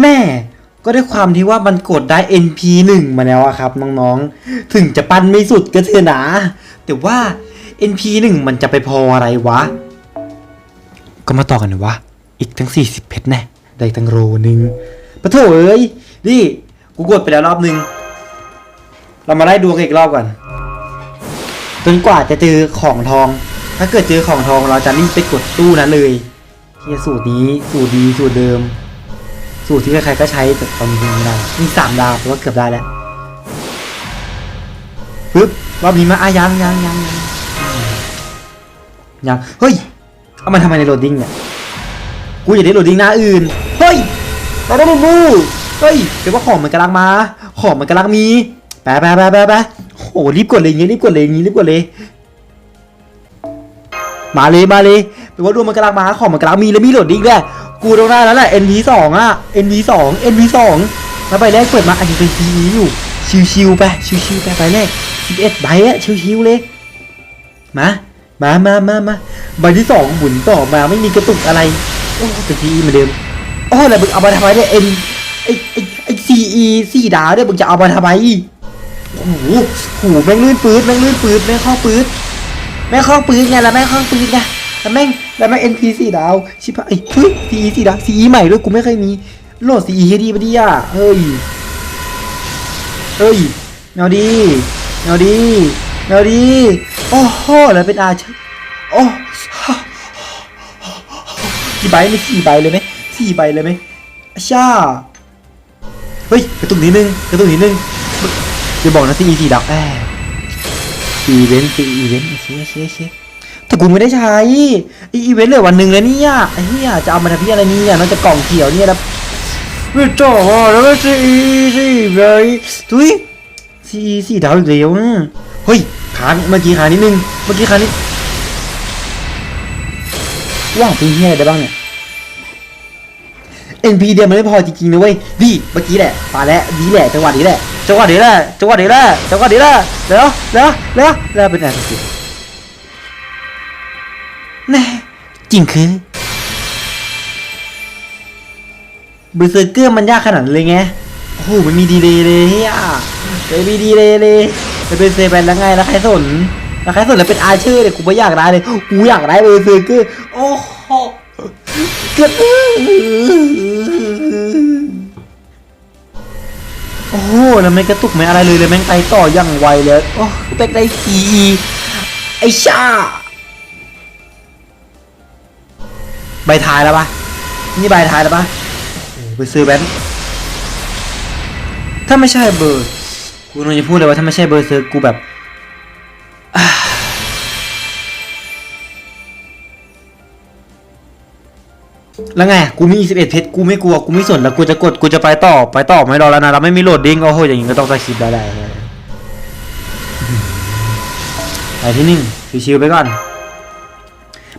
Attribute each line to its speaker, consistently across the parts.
Speaker 1: แม่ก็ด้วยความที่ว่ามันกดได้ NP 1 มาแล้วอะครับน้องๆ ถึงจะปั้นไม่สุดก็เถอะนะ แต่ว่า NP 1 มันจะไปพออะไรวะ ก็มาต่อกันนะวะ อีกทั้ง 40 เพชรแน่ ได้ตั้งโรนึงปะโถเอ้ย นี่ กูกดไปแล้วรอบนึง เรามาไล่ดวงอีกรอบก่อน จนกว่าจะเจอของทอง ถ้าเกิดเจอของทองเราจะรีบไปกดตู้นั้นเลยเฮียสูตรนี้สูตรดีสูตรเดิม สูตรที่ใครๆก็ใช้แต่ตอนนี้ไม่ได้มีสามดาวแต่ว่าเกือบได้แล้วปึ๊บรอบนี้มาอะยังยังยังยังยังเฮ้ยเอามาทำไมในโหลดดิ้งเนี่ยกูอยากได้โหลดดิ้งหน้าอื่นเฮ้ยเราต้องรู้เฮ้ยเดี๋ยวว่าของมันกำลังมา ของมันกำลังมีแปะแปะแปะแปะแปะโอ้รีบกดเลยอย่างงี้รีบกดเลยอย่างงี้รีบกดเลยมาเลยมาเลยแปลว่าดวงมันกำลังมาของมันกำลังมีแล้วมีโหลดดิ้งด้วย กูต้องได้แล้วแหละ NV สองอะ NV สอง NV สองแล้วใบแรกเปิดมาอันนี้เป็น PE อยู่ ชิวๆไป ชิวๆไปใบแรก11ใบอะชิวๆเลย มา มามามามาใบที่สองหมุนต่อมาไม่มีกระตุกอะไร โอ้เป็น PE เหมือนเดิมโอ้แล้วมึงเอามาทำไมเนี่ย N ไอไอไอ CE สี่ดาวเนี่ยมึงจะเอามาทำไมโอ้โหโหแม่งลื่นปืดแม่งลื่นปืดแม่งเข้าปืดแม่งคล้องปืนไงแล้วแม่งคล้องปืนไงแล้วแม่ง แล้วแม่ง NP สี่ดาวชิบหายเฮ้ย CE สี่ดาว CE ใหม่ด้วยกูไม่เคยมีโหลด CE ให้ดีปะดิอะเฮ้ยเฮ้ยแนวดีแนวดีแนวดีโอ้โหแล้วเป็นอาชโอ้กี่ใบไม่สี่ใบเลยไหมสี่ใบเลยไหมอาชาเฮ้ยกระตุกนิดนึงกระตุกนิดนึงอย่าบอกนะ CE สี่ดาวแอบอีเวนต์คืออีเวนต์โอเคโอเคโอเค แต่กูไม่ได้ใช้อีเวนต์เหลือวันหนึ่งแล้วเนี่ยไอ้เหี้ยจะเอามาทำพี่อะไรเนี่ยนอกจากกล่องเขียวเนี่ยแล้วไม่จ่อแล้วก็ซีซีเลยทุยซีซีดาวอีกแล้วนะเฮ้ยค้าเมื่อกี้ค้านิดนึงเมื่อกี้ค้านิดว่างเป็นเหี้ยอะไรได้บ้างเนี่ย NP เดียวมันไม่พอจริงๆนะเว้ยดีเมื่อกี้แหละมาแล้วดีแหละจังหวะนี้แหละจังหวะนี้แหละจังหวะนี้แหละจังหวะนี้แหละแล้วแล้วแล้วแล้วเป็นไรสิ แน่จริงคือบูเซอร์เกอร์มันยากขนาดเลยไง โอ้โหมันมีดีเลยเลยเฮียไม่มีดีเลยเลยจะเป็นเซแบนแล้วไงแล้วใครสนแล้วใครสนแล้วเป็นอาเชอร์เลยกูไม่อยากได้เลยกูอยากได้บูเซอร์เกอร์โอ้โหเกือบโอ้โหแล้วไม่กระตุกไม่อะไรเลยเลยแม่งไปต่ออย่างไวเลยโอ้เป็กได้สีไอชา ท้ายแล้วปะนี่ใบท้ายแล้วปะโอ้โหไปซื้อแบนค์ถ้าไม่ใช่เบอร์กูนจะพูดเลยว่าถ้าไม่ใช่เบอร์ซื้อกูแบบแล้วไง กูมี 21 เพชร กูไม่กลัว กูไม่สน แล้ว กูจะกด กูจะไปต่อ ไปต่อไม่รอแล้วนะ เราไม่มีโหลดดิ้งโอ้โห อย่างงี้ก็ต้องสคริปต์ได้ได้ได้ไปที่หนึ่งชิวๆไปก่อน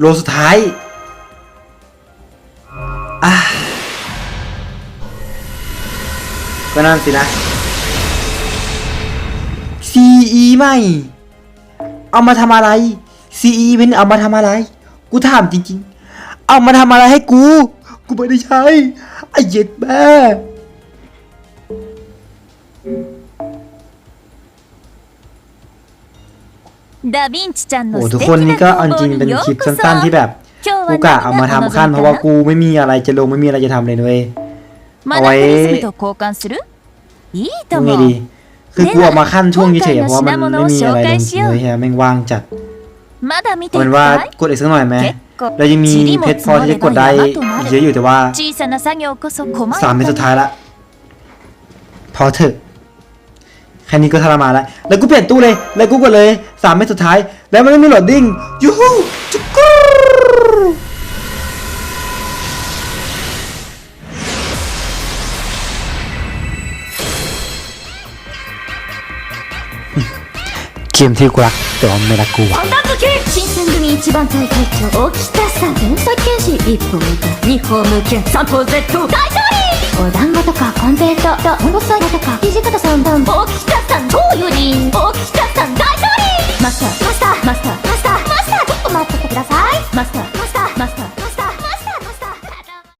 Speaker 1: โลสุดท้ายอะก็นั่นสินะ CE ใหม่ เอามาทำอะไร CE เป็นเอามาทำอะไร กูถามจริงๆ เอามาทำอะไรให้กู กูไม่ได้ใช้ไอ้เย็ดแม่ โอ้ทุกคนนี่ก็อั
Speaker 2: น
Speaker 1: จริงเป็นคลิปสั้นๆที่แบบกูกะเอามาทำขั้นเพราะว่ากูไม่มีอะไรจะลงไม่มีอะไรจะทำเลยนุ้ยเอาไว้ยังไงดีคือกลัวมาขั้นช่วงเฉยๆเพราะมันไม่มีอะไรเลยเฮียแม่งว่างจัดเหมือนว่ากดอีกสักหน่อยไหมเรายังมีเพชรพอที่จะกดได้เยอะอยู่แต่ว่าสามเพชรสุดท้ายละพอเถอะ แค่นี้ก็ทรมานแล้ว แล้วกูเปลี่ยนตู้เลย แล้วกูกดเลยสามเม็ดสุดท้าย แล้วมันไม่มีโหลดดิ้งยูฮูจุกูเกมที่กูรักแต่ว่าไม่รักกูว่ะ
Speaker 3: 新選組一番隊隊長大北さะ天才剣士一歩目と二歩無ะ三歩 Z 大勝利お団子とかะンペイトとモノサイとか土方三段お